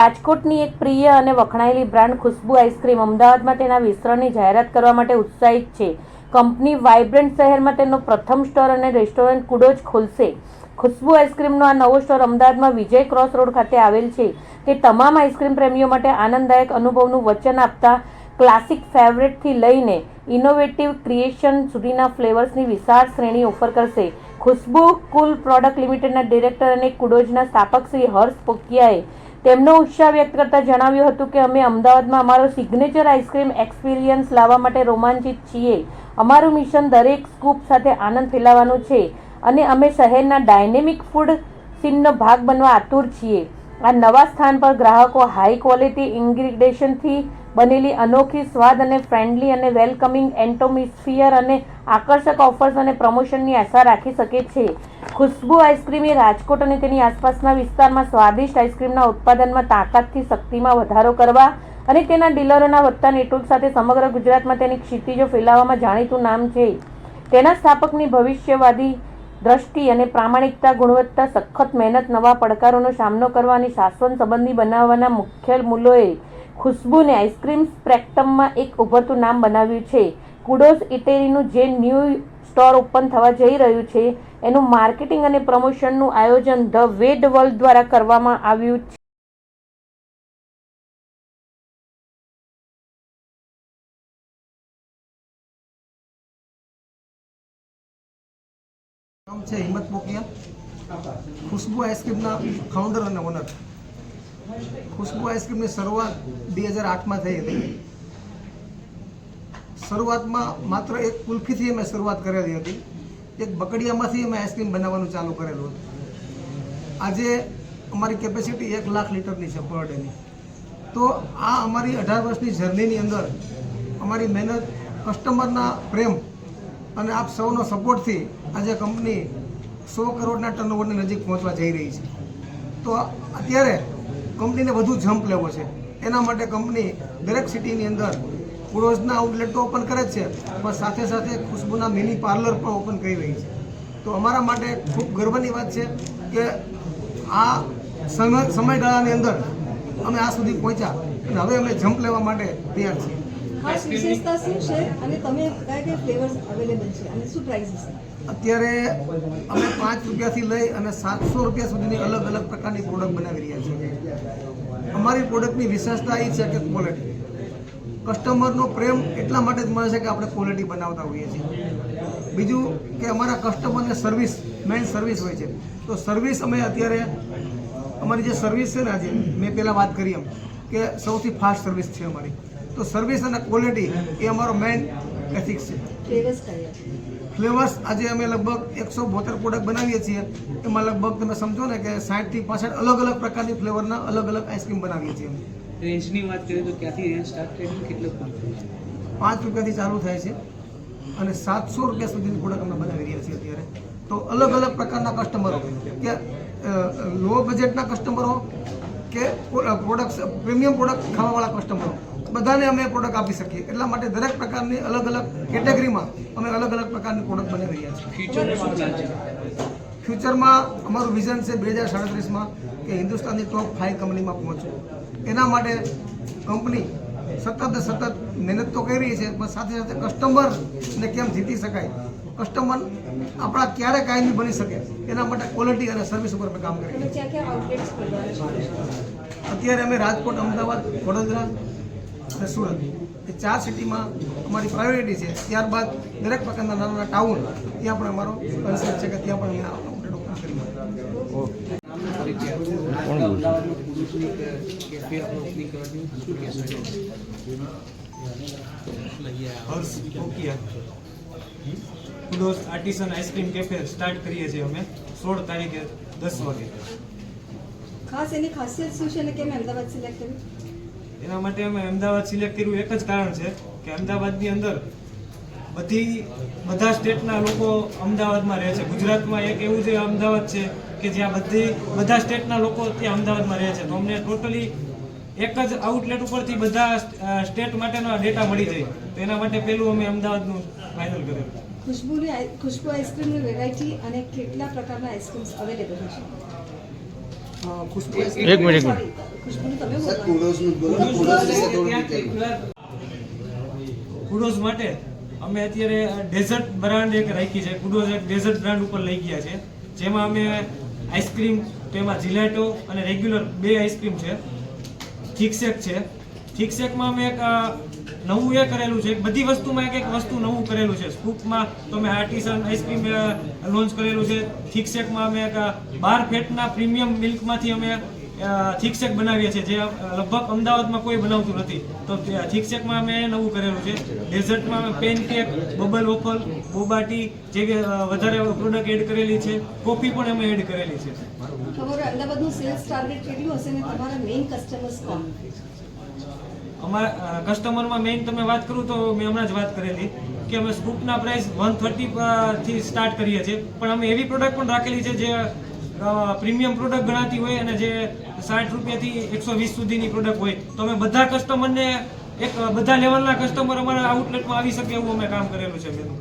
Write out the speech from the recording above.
રાજકોટની એક પ્રિય અને વખણાયેલી બ્રાન્ડ ખુશ્બુ આઈસ્ક્રીમ અમદાવાદમાં તેના વિસ્તરણની જાહેરાત કરવા માટે ઉત્સાહિત છે. કંપની વાઇબ્રન્ટ શહેરમાં તેનો પ્રથમ સ્ટોર અને રેસ્ટોરન્ટ કુડોજ ખોલશે. ખુશ્બુ આઈસ્ક્રીમનો આ નવો સ્ટોર અમદાવાદમાં વિજય ક્રોસ રોડ ખાતે આવેલ છે. તે તમામ આઈસ્ક્રીમ પ્રેમીઓ માટે આનંદદાયક અનુભવનું વચન આપતા ક્લાસિક ફેવરેટથી લઈને ઇનોવેટિવ ક્રિએશન સુધીના ફ્લેવર્સની વિશાળ શ્રેણી ઓફર કરશે. ખુશ્બુ કુલ પ્રોડક્ટ લિમિટેડના ડિરેક્ટર અને કુડોજના સ્થાપક શ્રી હર્ષ પોકિયાએ તેમનો ઉત્સાહ વ્યક્ત કરતા જણાવ્યું હતું કે અમે અમદાવાદમાં અમારો સિગ્નેચર આઈસ્ક્રીમ એક્સપિરિયન્સ લાવવા માટે રોમાંચિત છીએ. અમારું મિશન દરેક સ્કૂપ સાથે આનંદ ફેલાવવાનું છે અને અમે શહેરના ડાયનેમિક ફૂડ સીનનો ભાગ બનવા આતુર છીએ. આ નવા સ્થાન પર ગ્રાહકો હાઈ ક્વોલિટી ઇન્ગ્રીડિયન્ટથી બનેલી અનોખી સ્વાદ અને ફ્રેન્ડલી અને વેલકમિંગ એન્ટોમિસ્ફિયર અને આકર્ષક ઓફર્સ અને પ્રમોશનની આશા રાખી શકે છે. ખુશ્બુ આઈસ્ક્રીમ એ રાજકોટ અને તેની આસપાસના વિસ્તારમાં સ્વાદિષ્ટ આઈસ્ક્રીમના ઉત્પાદનમાં તાકાતથી શક્તિમાં વધારો કરવા અને તેના ડીલરોના વધતા નેટવર્ક સાથે સમગ્ર ગુજરાતમાં તેની ક્ષિતિજો ફેલાવવામાં જાણીતું નામ છે. તેના સ્થાપકની ભવિષ્યવાદી દ્રષ્ટિ અને પ્રામાણિકતા, ગુણવત્તા, સખત મહેનત, નવા પડકારોનો સામનો કરવા અને શાસન સંબંધી બનાવવાના મુખ્ય મૂલ્યોએ ખુશ્બુને આઈસ્ક્રીમ સ્પ્રેક્ટમમાં એક ઉભરતું નામ બનાવ્યું છે. કુડોસ ઇટેરીનું જે ન્યૂ સ્ટોર ઓપન થવા જઈ રહ્યું છે એનું માર્કેટિંગ અને પ્રમોશનનું આયોજન ધ વેડ વર્લ્ડ દ્વારા કરવામાં આવ્યું છે. છે હિંમત પોકિયા ખુશ્બુ આઈસ્ક્રીમના ફાઉન્ડર અને ઓનર ખુશ્બુ આઈસ્ક્રીમની શરૂઆત બે હજાર આઠમાં થઈ હતી. શરૂઆતમાં માત્ર એક કુલ્ફીથી અમે શરૂઆત કરેલી હતી. એક બકડીયામાંથી અમે આઈસ્ક્રીમ બનાવવાનું ચાલુ કરેલું હતું. આજે અમારી કેપેસિટી એક લાખ લીટરની છે પર ડેની તો આ અમારી અઢાર વર્ષની જર્નીની અંદર અમારી મહેનત કસ્ટમરના પ્રેમ અને આપ સૌનો સપોર્ટથી આજે કંપની સો કરોડના ટર્નઓવરની નજીક પહોંચવા જઈ રહી છે. તો અત્યારે કંપનીને વધુ જમ્પ લેવો છે. એના માટે કંપની દરેક સિટીની અંદર કુડોઝના આઉટલેટ તો ઓપન કરે જ છે પણ સાથે સાથે ખુશ્બુના મિની પાર્લર પણ ઓપન કરી રહી છે. તો અમારા માટે ખૂબ ગર્વની વાત છે કે આ સમય સમયગાળાની અંદર અમે આ સુધી પહોંચ્યા અને હવે અમે જમ્પ લેવા માટે તૈયાર છીએ. ખાસ વિશેષતા શું છે? અને તમે કયા કયા ફ્લેવર્સ અવેલેબલ છે? અને શું પ્રાઇસ છે અત્યારે અમે પાંચ રૂપિયાથી લઈ અને સાતસો રૂપિયા સુધીની અલગ અલગ પ્રકારની પ્રોડક્ટ બનાવી રહ્યા છીએ. અમારી પ્રોડક્ટની વિશેષતા એ છે કે ક્વોલિટી કસ્ટમરનો પ્રેમ એટલા માટે જ મળે છે કે આપણે ક્વોલિટી બનાવતા હોઈએ છીએ. બીજું કે અમારા કસ્ટમરને સર્વિસ મેઇન સર્વિસ હોય છે. તો સર્વિસ અમે અત્યારે અમારી જે સર્વિસ છે ને આજે મેં પહેલાં વાત કરી એમ કે સૌથી ફાસ્ટ સર્વિસ છે અમારી. તો સર્વિસ અને ક્વોલિટી એ અમારો મેઇન એથિક્સ છે. ફ્લેવર્સ આજે અમે લગભગ એકસો બોતેર પ્રોડક્ટ બનાવીએ છીએ. એમાં લગભગ તમે સમજો ને કે સાઠથી પાસઠ અલગ અલગ પ્રકારની ફ્લેવરના અલગ અલગ આઈસ્ક્રીમ બનાવીએ છીએ. અમે. રેન્જની વાત કરીએ તો ક્યાંથી રેન્જ સ્ટાર્ટ થઈ કેટલો પાંચ રૂપિયાથી ચાલુ થાય છે અને સાતસો રૂપિયા સુધીની પ્રોડક્ટ અમે બનાવી રહ્યા છીએ અત્યારે. તો અલગ અલગ પ્રકારના કસ્ટમરો કે લો બજેટના કસ્ટમરો કે પ્રોડક્ટ પ્રીમિયમ પ્રોડક્ટ ખાવાવાળા કસ્ટમરો બધાને અમે પ્રોડક્ટ આપી શકીએ. એટલા માટે દરેક પ્રકારની અલગ અલગ કેટેગરીમાં અમે અલગ અલગ પ્રકારની પ્રોડક્ટ બનાવી રહ્યા છીએ. ફ્યુચરમાં અમારું વિઝન છે બે હજાર સાડત્રીસમાં કે હિન્દુસ્તાનની ટોપ ફાઇવ કંપનીમાં પહોંચવું. એના માટે કંપની સતત સતત મહેનત તો કરી રહી છે પણ સાથે સાથે કસ્ટમરને કેમ જીતી શકાય? કસ્ટમર આપણા ક્યારે કાયમી બની શકે. એના માટે ક્વોલિટી અને સર્વિસ ઉપર અમે કામ કરીએ અત્યારે અમે રાજકોટ અમદાવાદ વડોદરા અને સુરત. એ ચાર સિટીમાં અમારી પ્રાયોરિટી છે. ત્યારબાદ દરેક પ્રકારના નાના નાના ટાઉન ત્યાં પણ અમારો કન્સેપ્ટ છે કે ત્યાં પણ અમે આઉટલેટ ઓપન પુરુષની કેફે આપણે ઓપનિંગ કરવાની શું કહેશો Harsh artisan ice cream cafe start કરીએ છીએ અમે સોળ તારીખે દસ વાગે. ખાસ એની ખાસિયત શું છે અને કેમ અમદાવાદ સિલેક્ટ કર્યું? એના માટે અમે અમદાવાદ સિલેક્ટ કર્યું. એક જ કારણ છે કે અમદાવાદની અંદર બધી બધા સ્ટેટના લોકો અમદાવાદમાં રહે છે. ગુજરાતમાં એક એવું જે અમદાવાદ છે કે જ્યાં બધી બધા સ્ટેટના લોકો ત્યાં અમદાવાદમાં રહે છે. તો અમને ટોટલી એક જ આઉટલેટ ઉપરથી બધા સ્ટેટ માટેનો ડેટા મળી જાય. તો એના માટે પહેલું અમે અમદાવાદનું ફાઇનલ કરેલું ખુશ્બુની ખુશ્બુ આઈસ્ક્રીમની વેરાયટી અને કેટલા પ્રકારના આઈસ્ક્રીમ્સ અવેલેબલ છે? અ, ખુશ્બુ આઈસ્ક્રીમ. એક મિનિટ એક તમે બોલો. કુડોઝ માટે અમે અત્યારે ડેઝર્ટ બ્રાન્ડ એક રાખી છે કુડોઝ એક ડેઝર્ટ બ્રાન્ડ ઉપર લઈ ગયા છે. જેમાં અમે આઈસ્ક્રીમ તેમાં જીલેટો અને રેગ્યુલર બે આઈસ્ક્રીમ છે. થિકસેક છે. થિકસેકમાં અમે એક નવું એ કરેલું છે. બધી વસ્તુમાં એક એક વસ્તુ નવું કરેલું છે. સ્કૂપમાં તો અમે આર્ટિસન આઈસ્ક્રીમ લોન્ચ કરેલું છે. થિકસેકમાં અમે એક બાર ફેટના પ્રીમિયમ મિલ્કમાંથી અમે થિકસેક બનાવીએ છીએ. જે લગભગ અમદાવાદમાં કોઈ બનાવતું નથી. તો શિક્ષકમાં અમે નવું કરેલું છે. ડેઝર્ટમાં અમે pancake bubble waffle boba tea જેવી વધારે પ્રોડક્ટ એડ કરેલી છે. કોફી પણ અમે એડ કરેલી છે. તમારું અમદાવાદનું સેલ્સ ટાર્ગેટ કેટલું હશે ને તમારા મેઇન કસ્ટમર્સ કોણ? અમારા કસ્ટમરમાં મેઇન તમે વાત કરું તો મેં હમણાં જ વાત કરેલી કે અમે સ્કૂપના પ્રાઇસ વન થર્ટી થી સ્ટાર્ટ કરીએ છીએ. પણ અમે એવી પ્રોડક્ટ પણ રાખેલી છે જે પ્રીમિયમ પ્રોડક્ટ ગણાતી હોય અને જે સાઠ રૂપિયાથી એકસો વીસ સુધીની પ્રોડક્ટ હોય, તો અમે બધા કસ્ટમરને એક બધા લેવલના કસ્ટમર અમારા આઉટલેટમાં આવી શકે એવું અમે કામ કરેલું છે મેનું